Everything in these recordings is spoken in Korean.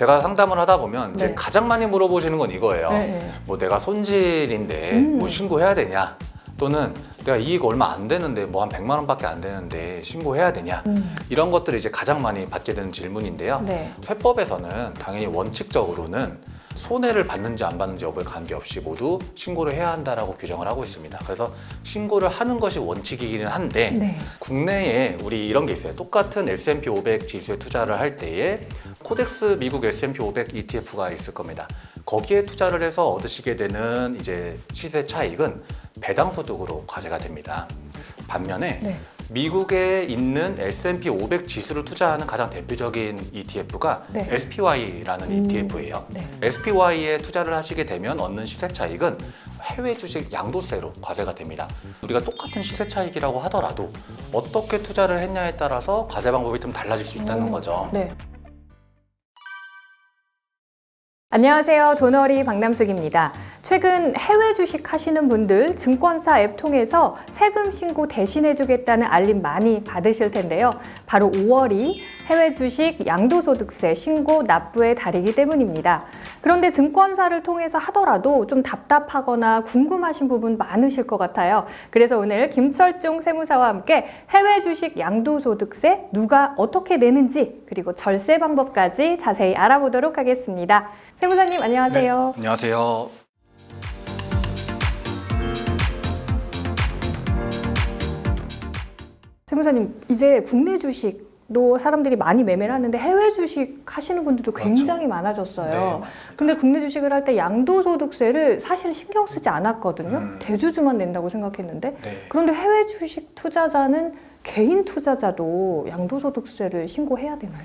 제가 상담을 하다 보면 이제 네. 가장 많이 물어보시는 건 이거예요. 네, 네. 뭐 내가 손질인데 음. 뭐 신고해야 되냐? 또는 내가 이익 얼마 안 되는데 뭐 한 100만 원밖에 안 되는데 신고해야 되냐? 음. 이런 것들을 이제 가장 많이 받게 되는 질문인데요. 네. 세법에서는 당연히 원칙적으로는 손해를 받는지 안 받는지 여부에 관계없이 모두 신고를 해야 한다라고 규정을 하고 있습니다. 그래서 신고를 하는 것이 원칙이기는 한데 네. 국내에 우리 이런 게 있어요. 똑같은 S&P 500 지수에 투자를 할 때에 코덱스 미국 S&P 500 ETF가 있을 겁니다. 거기에 투자를 해서 얻으시게 되는 이제 시세 차익은 배당 소득으로 과세가 됩니다. 반면에 네. 미국에 있는 S&P 500 지수를 투자하는 가장 대표적인 ETF가 네. SPY라는 음. ETF예요. 네. SPY에 투자를 하시게 되면 얻는 시세 차익은 해외 주식 양도세로 과세가 됩니다. 우리가 똑같은 시세 차익이라고 하더라도 어떻게 투자를 했냐에 따라서 과세 방법이 좀 달라질 수 있다는 음. 거죠. 네. 안녕하세요. 도너리 박남숙입니다. 최근 해외 주식 하시는 분들 증권사 앱 통해서 세금 신고 대신해 주겠다는 알림 많이 받으실 텐데요. 바로 5월이 해외 주식 양도소득세 신고 납부의 달이기 때문입니다. 그런데 증권사를 통해서 하더라도 좀 답답하거나 궁금하신 부분 많으실 것 같아요. 그래서 오늘 김철종 세무사와 함께 해외 주식 양도소득세 누가 어떻게 내는지 그리고 절세 방법까지 자세히 알아보도록 하겠습니다. 세무사님 안녕하세요. 네, 안녕하세요. 세무사님 이제 국내 주식 도 사람들이 많이 매매를 하는데 해외 주식 하시는 분들도. 굉장히 많아졌어요. 네, 맞습니다. 근데 국내 주식을 할 때 양도소득세를 사실 신경 쓰지 않았거든요. 음. 대주주만 낸다고 생각했는데 네. 그런데 해외 주식 투자자는 개인 투자자도 양도소득세를 신고해야 되나요?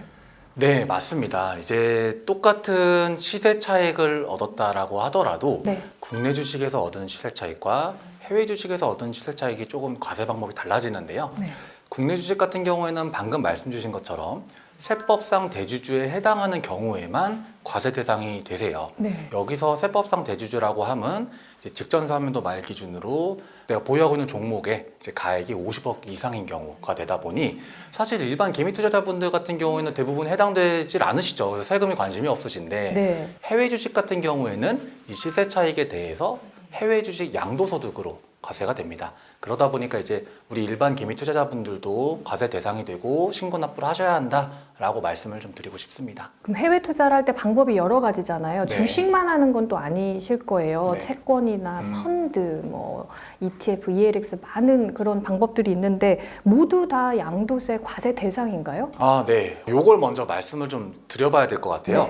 네, 맞습니다. 이제 똑같은 시세 차익을 얻었다라고 하더라도 네. 국내 주식에서 얻은 시세 차익과 해외 주식에서 얻은 시세 차익이 조금 과세 방법이 달라지는데요. 네. 국내 주식 같은 경우에는 방금 말씀 주신 것처럼 세법상 대주주에 해당하는 경우에만 과세 대상이 되세요. 네. 여기서 세법상 대주주라고 함은 직전사면도 말 기준으로 내가 보유하고 있는 종목의 가액이 50억 이상인 경우가 되다 보니 사실 일반 개미 투자자분들 같은 경우에는 대부분 해당되질 않으시죠. 그래서 세금이 관심이 없으신데 네. 해외 주식 같은 경우에는 이 시세 차익에 대해서 해외 주식 양도소득으로 과세가 됩니다. 그러다 보니까 이제 우리 일반 개미 투자자분들도 과세 대상이 되고 신고 납부를 하셔야 한다라고 말씀을 좀 드리고 싶습니다. 그럼 해외 투자를 할 때 방법이 여러 가지잖아요. 네. 주식만 하는 건 또 아니실 거예요. 네. 채권이나 음. 펀드, 뭐 ETF, ELX 많은 그런 방법들이 있는데 모두 다 양도세 과세 대상인가요? 아, 네. 요걸 먼저 말씀을 좀 드려봐야 될 것 같아요.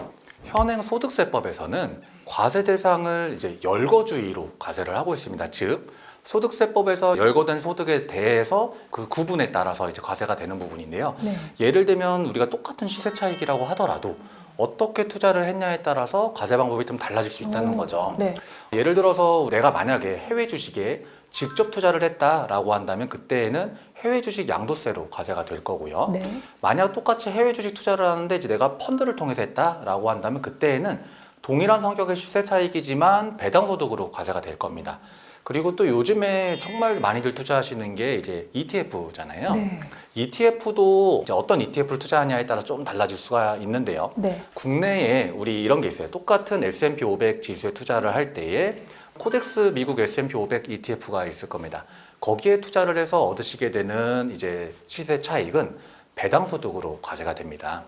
네. 현행 소득세법에서는 과세 대상을 이제 열거주의로 과세를 하고 있습니다. 즉, 소득세법에서 열거된 소득에 대해서 그 구분에 따라서 이제 과세가 되는 부분인데요. 네. 예를 들면 우리가 똑같은 시세 차익이라고 하더라도 어떻게 투자를 했냐에 따라서 과세 방법이 좀 달라질 수 있다는 오, 거죠. 네. 예를 들어서 내가 만약에 해외 주식에 직접 투자를 했다라고 한다면 그때에는 해외 주식 양도세로 과세가 될 거고요. 네. 만약 똑같이 해외 주식 투자를 하는데 이제 내가 펀드를 통해서 했다라고 한다면 그때에는 동일한 성격의 시세 차익이지만 배당 소득으로 과세가 될 겁니다. 그리고 또 요즘에 정말 많이들 투자하시는 게 이제 ETF잖아요. 네. ETF도 이제 어떤 ETF를 투자하냐에 따라 좀 달라질 수가 있는데요. 네. 국내에 우리 이런 게 있어요. 똑같은 S&P 500 지수에 투자를 할 때에 코덱스 미국 S&P 500 ETF가 있을 겁니다. 거기에 투자를 해서 얻으시게 되는 이제 시세 차익은 배당 소득으로 과세가 됩니다.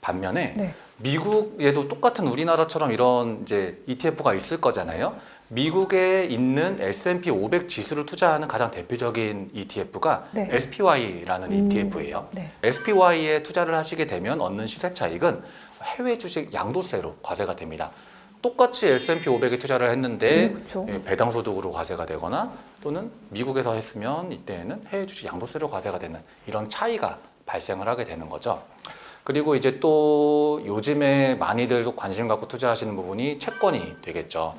반면에 네. 미국에도 똑같은 우리나라처럼 이런 이제 ETF가 있을 거잖아요. 미국에 있는 S&P 500 지수를 투자하는 가장 대표적인 ETF가 네. SPY라는 음. ETF예요. 네. SPY에 투자를 하시게 되면 얻는 시세 차익은 해외 주식 양도세로 과세가 됩니다. 똑같이 S&P 500에 투자를 했는데 음, 그쵸. 예, 배당 소득으로 과세가 되거나 또는 미국에서 했으면 이때는 해외 주식 양도세로 과세가 되는 이런 차이가 발생을 하게 되는 거죠. 그리고 이제 또 요즘에 많이들 관심 갖고 투자하시는 부분이 채권이 되겠죠.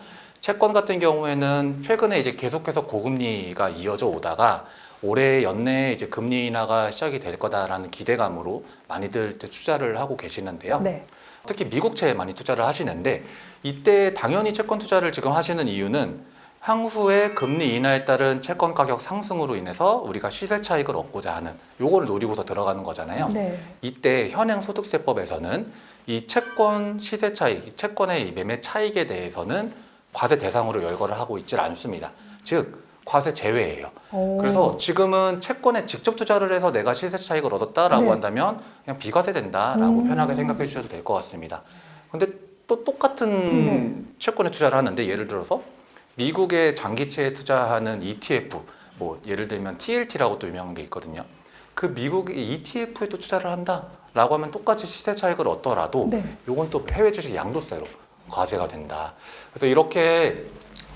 채권 같은 경우에는 최근에 이제 계속해서 고금리가 이어져 오다가 올해 연내에 이제 금리 인하가 시작이 될 거다라는 기대감으로 많이들 투자를 하고 계시는데요. 네. 특히 미국채에 많이 투자를 하시는데 이때 당연히 채권 투자를 지금 하시는 이유는 향후에 금리 인하에 따른 채권 가격 상승으로 인해서 우리가 시세 차익을 얻고자 하는 요거를 노리고서 들어가는 거잖아요. 네. 이때 현행 소득세법에서는 이 채권 시세 차익, 채권의 이 매매 차익에 대해서는 과세 대상으로 열거를 하고 있질 않습니다. 즉 과세 제외예요. 오. 그래서 지금은 채권에 직접 투자를 해서 내가 시세 차익을 얻었다라고 네. 한다면 그냥 비과세 된다라고 음. 편하게 생각해 주셔도 될 것 같습니다. 근데 또 똑같은 네. 채권에 투자를 하는데 예를 들어서 미국의 장기채에 투자하는 ETF 뭐 예를 들면 TLT라고 또 유명한 게 있거든요. 그 미국의 ETF에 또 투자를 한다라고 하면 똑같이 시세 차익을 얻더라도 네. 요건 또 해외 주식 양도세로 과세가 된다. 그래서 이렇게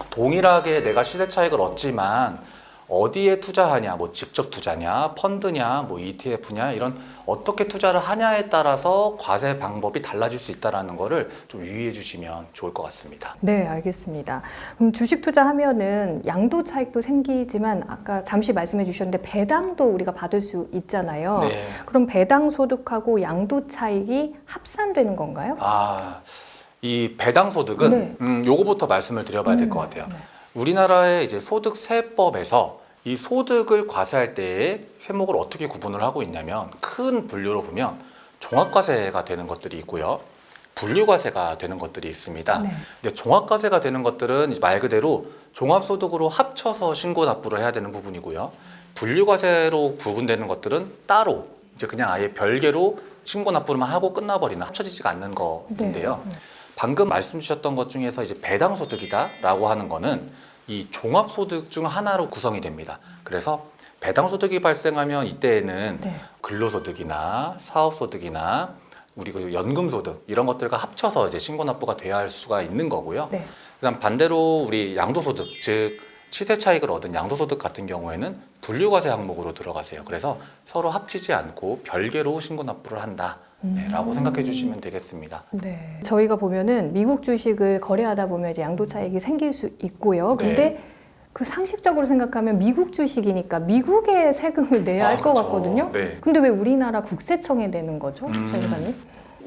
동일하게 내가 시세 차익을 얻지만 어디에 투자하냐, 뭐 직접 투자냐, 펀드냐, 뭐 ETF냐 이런 어떻게 투자를 하냐에 따라서 과세 방법이 달라질 수 있다라는 거를 좀 유의해 주시면 좋을 것 같습니다. 네, 알겠습니다. 그럼 주식 투자하면은 양도 차익도 생기지만 아까 잠시 말씀해 주셨는데 배당도 우리가 받을 수 있잖아요. 네. 그럼 배당 소득하고 양도 차익이 합산되는 건가요? 아, 이 배당 소득은 네. 음, 요거부터 말씀을 드려봐야 될 것 같아요. 네. 우리나라의 이제 소득세법에서 이 소득을 과세할 때에 세목을 어떻게 구분을 하고 있냐면 큰 분류로 보면 종합과세가 되는 것들이 있고요. 분류과세가 되는 것들이 있습니다. 네. 근데 종합과세가 되는 것들은 말 그대로 종합소득으로 합쳐서 신고 납부를 해야 되는 부분이고요. 분류과세로 구분되는 것들은 따로 이제 그냥 아예 별개로 신고 납부만 하고 끝나버리는 합쳐지지가 않는 거인데요. 네. 방금 말씀 주셨던 것 중에서 이제 배당 소득이다라고 하는 거는 이 종합 소득 중 하나로 구성이 됩니다. 그래서 배당 소득이 발생하면 이때에는 네. 근로소득이나 사업소득이나 우리 그 연금소득 이런 것들과 합쳐서 이제 신고 납부가 돼야 할 수가 있는 거고요. 네. 그다음 반대로 우리 양도소득 즉 시세 차익을 얻은 양도소득 같은 경우에는 분류과세 항목으로 들어가세요. 그래서 서로 합치지 않고 별개로 신고 납부를 한다라고 음. 생각해 주시면 되겠습니다. 네. 저희가 보면은 미국 주식을 거래하다 보면 이제 양도 차익이 생길 수 있고요. 근데 네. 그 상식적으로 생각하면 미국 주식이니까 미국에 세금을 내야 할것 아, 그렇죠. 같거든요. 네. 근데 왜 우리나라 국세청에 내는 거죠, 음. 세무사님?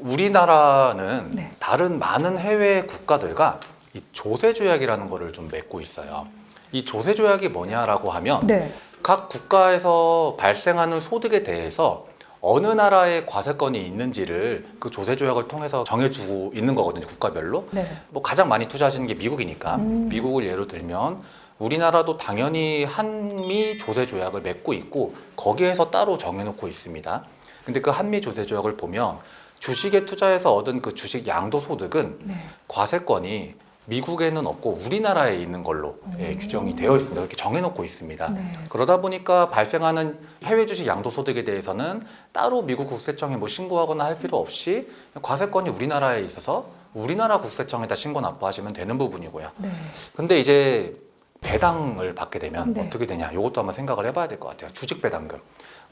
우리나라는 네. 다른 많은 해외 국가들과 이 조세 조약이라는 거를 좀 맺고 있어요. 이 조세 조약이 뭐냐라고 하면 네. 각 국가에서 발생하는 소득에 대해서 어느 나라에 과세권이 있는지를 그 조세 조약을 통해서 정해주고 있는 거거든요. 국가별로. 네. 뭐 가장 많이 투자하시는 게 미국이니까 음. 미국을 예로 들면 우리나라도 당연히 한미 조세 조약을 맺고 있고 거기에서 따로 정해놓고 있습니다. 근데 그 한미 조세 조약을 보면 주식에 투자해서 얻은 그 주식 양도 소득은 네. 과세권이 미국에는 없고 우리나라에 있는 걸로 예, 음. 규정이 되어 있습니다. 이렇게 정해놓고 있습니다. 네. 그러다 보니까 발생하는 해외 주식 양도소득에 대해서는 따로 미국 국세청에 뭐 신고하거나 할 필요 없이 과세권이 우리나라에 있어서 우리나라 국세청에다 신고 납부하시면 되는 부분이고요. 네. 근데 이제 배당을 받게 되면 네. 어떻게 되냐? 이것도 한번 생각을 해봐야 될 것 같아요. 주식 배당금.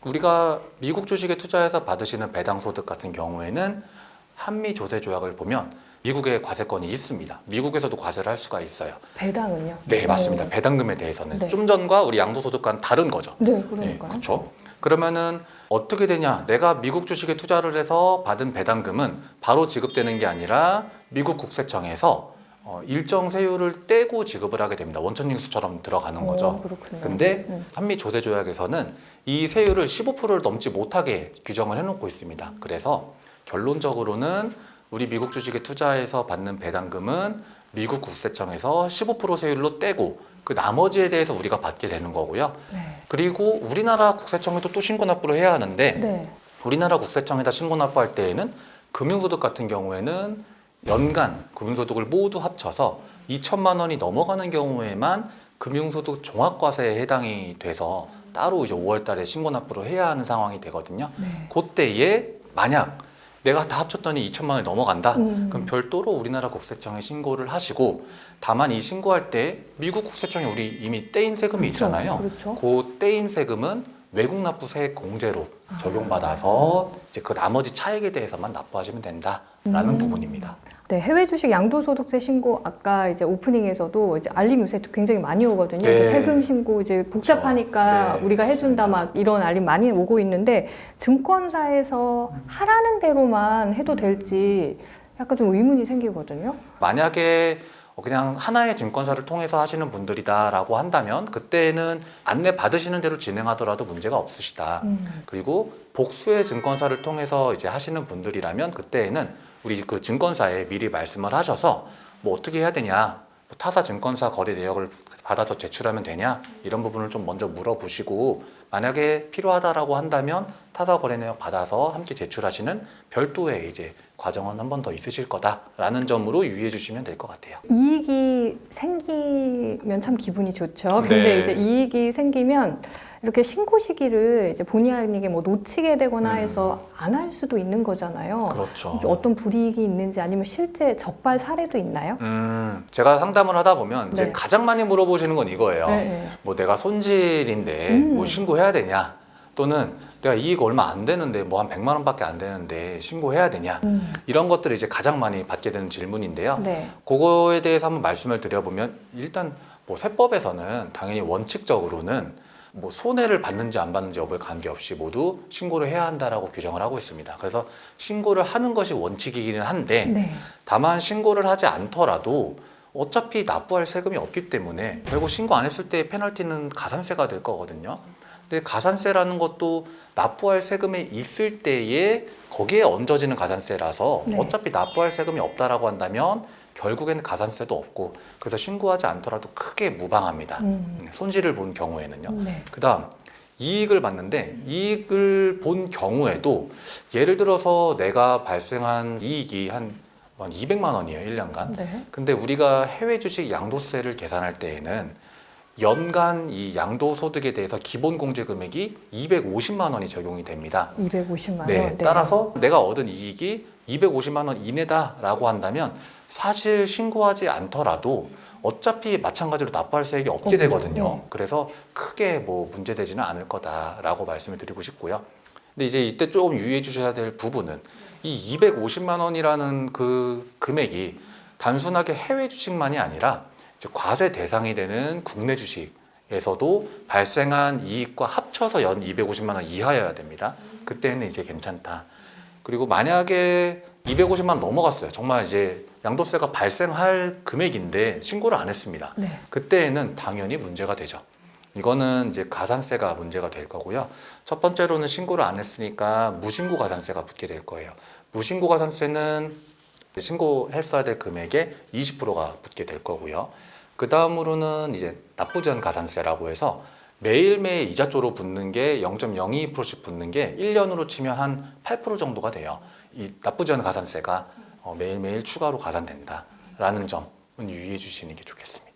우리가 미국 주식에 투자해서 받으시는 배당 소득 같은 경우에는 한미 조세 조약을 보면 미국에 과세권이 있습니다. 미국에서도 과세를 할 수가 있어요. 배당은요? 네, 맞습니다. 배당금에 대해서는 네. 좀 전과 우리 양도소득과는 다른 거죠. 네, 네, 그러니까요. 그렇죠. 그러면은 어떻게 되냐? 내가 미국 주식에 투자를 해서 받은 배당금은 바로 지급되는 게 아니라 미국 국세청에서 어, 일정 세율을 떼고 지급을 하게 됩니다. 원천 징수처럼 들어가는 거죠. 오, 그렇군요. 근데 음. 한미 조세 조약에서는 이 세율을 15%를 넘지 못하게 규정을 해놓고 있습니다. 그래서 결론적으로는 우리 미국 주식에 투자해서 받는 배당금은 미국 국세청에서 15% 세율로 떼고 그 나머지에 대해서 우리가 받게 되는 거고요. 네. 그리고 우리나라 국세청에도 또 신고 납부를 해야 하는데 네. 우리나라 국세청에다 신고 납부할 때에는 금융소득 같은 경우에는 연간 금융소득을 모두 합쳐서 2천만 원이 넘어가는 경우에만 금융소득 종합과세에 해당이 돼서 따로 이제 5월 달에 신고 납부를 해야 하는 상황이 되거든요. 네. 그때에 만약 내가 다 합쳤더니 2천만 원이 넘어간다. 음. 그럼 별도로 우리나라 국세청에 신고를 하시고 다만 이 신고할 때 미국 국세청에 우리 이미 떼인 세금이 그렇죠. 있잖아요. 그렇죠. 그 떼인 세금은 외국 납부 세액 공제로 아. 적용받아서 이제 그 나머지 차액에 대해서만 납부하시면 된다라는 음. 부분입니다. 네, 해외 주식 양도소득세 신고 아까 이제 오프닝에서도 이제 알림 요새 굉장히 많이 오거든요. 네. 이제 세금 신고 이제 복잡하니까 그렇죠. 네, 우리가 해준다 막 이런 알림 많이 오고 있는데 증권사에서 하라는 대로만 해도 될지 약간 좀 의문이 생기거든요. 만약에 그냥 하나의 증권사를 통해서 하시는 분들이다라고 한다면 그때는 안내 받으시는 대로 진행하더라도 문제가 없으시다. 음. 그리고 복수의 증권사를 통해서 이제 하시는 분들이라면 그때에는 우리 그 증권사에 미리 말씀을 하셔서 뭐 어떻게 해야 되냐, 뭐 타사 증권사 거래 내역을 받아서 제출하면 되냐 이런 부분을 좀 먼저 물어보시고 만약에 필요하다라고 한다면 타사 거래 내역 받아서 함께 제출하시는 별도의 이제 과정은 한 번 더 있으실 거다라는 점으로 유의해 주시면 될 것 같아요. 이익이 생기면 참 기분이 좋죠. 근데 네. 이제 이익이 생기면 이렇게 신고 시기를 이제 본의 아니게 뭐 놓치게 되거나 음. 해서 안 할 수도 있는 거잖아요. 그렇죠. 어떤 불이익이 있는지 아니면 실제 적발 사례도 있나요? 음, 제가 상담을 하다 보면 이제 네. 가장 많이 물어보시는 건 이거예요. 네, 네. 뭐 내가 손실인데 음. 뭐 신고해야 되냐 또는 내가 이익 얼마 안 되는데 뭐 한 100만 원밖에 안 되는데 신고해야 되냐 음. 이런 것들을 이제 가장 많이 받게 되는 질문인데요. 네. 그거에 대해서 한번 말씀을 드려보면 일단 뭐 세법에서는 당연히 원칙적으로는 뭐 손해를 받는지 안 받는지 여부에 관계없이 모두 신고를 해야 한다라고 규정을 하고 있습니다. 그래서 신고를 하는 것이 원칙이기는 한데 네. 다만 신고를 하지 않더라도 어차피 납부할 세금이 없기 때문에 결국 신고 안 했을 때 페널티는 가산세가 될 거거든요. 근데 가산세라는 것도 납부할 세금이 있을 때에 거기에 얹어지는 가산세라서 네. 어차피 납부할 세금이 없다라고 한다면 결국에는 가산세도 없고 그래서 신고하지 않더라도 크게 무방합니다. 음. 손실을 본 경우에는요. 네. 그다음 이익을 봤는데 이익을 본 경우에도 예를 들어서 내가 발생한 이익이 한, 한 200만 원이에요, 1년간. 네. 근데 우리가 해외 주식 양도세를 계산할 때에는 연간 이 양도소득에 대해서 기본 공제 금액이 250만 원이 적용이 됩니다. 250만 원. 네, 따라서 내가 얻은 이익이 250만 원 이내다라고 한다면 사실 신고하지 않더라도 어차피 마찬가지로 납부할 세액이 없게. 되거든요. 네. 그래서 크게 뭐 문제되지는 않을 거다라고 말씀을 드리고 싶고요. 근데 이제 이때 조금 유의해 주셔야 될 부분은 이 250만 원이라는 그 금액이 단순하게 해외 주식만이 아니라 과세 대상이 되는 국내 주식에서도 발생한 이익과 합쳐서 연 250만 원 이하여야 됩니다. 그때는 이제 괜찮다. 그리고 만약에 250만 원 넘어갔어요. 정말 이제 양도세가 발생할 금액인데 신고를 안 했습니다. 네. 그때에는 당연히 문제가 되죠. 이거는 이제 가산세가 문제가 될 거고요. 첫 번째로는 신고를 안 했으니까 무신고 가산세가 붙게 될 거예요. 무신고 가산세는 신고했어야 될 금액의 20%가 붙게 될 거고요. 그 다음으로는 이제 납부전 가산세라고 해서 매일매일 이자조로 붙는 게 0.02%씩 붙는 게 1년으로 치면 한 8% 정도가 돼요. 이 납부전 가산세가 어, 매일매일 추가로 가산된다라는 점은 유의해 주시는 게 좋겠습니다.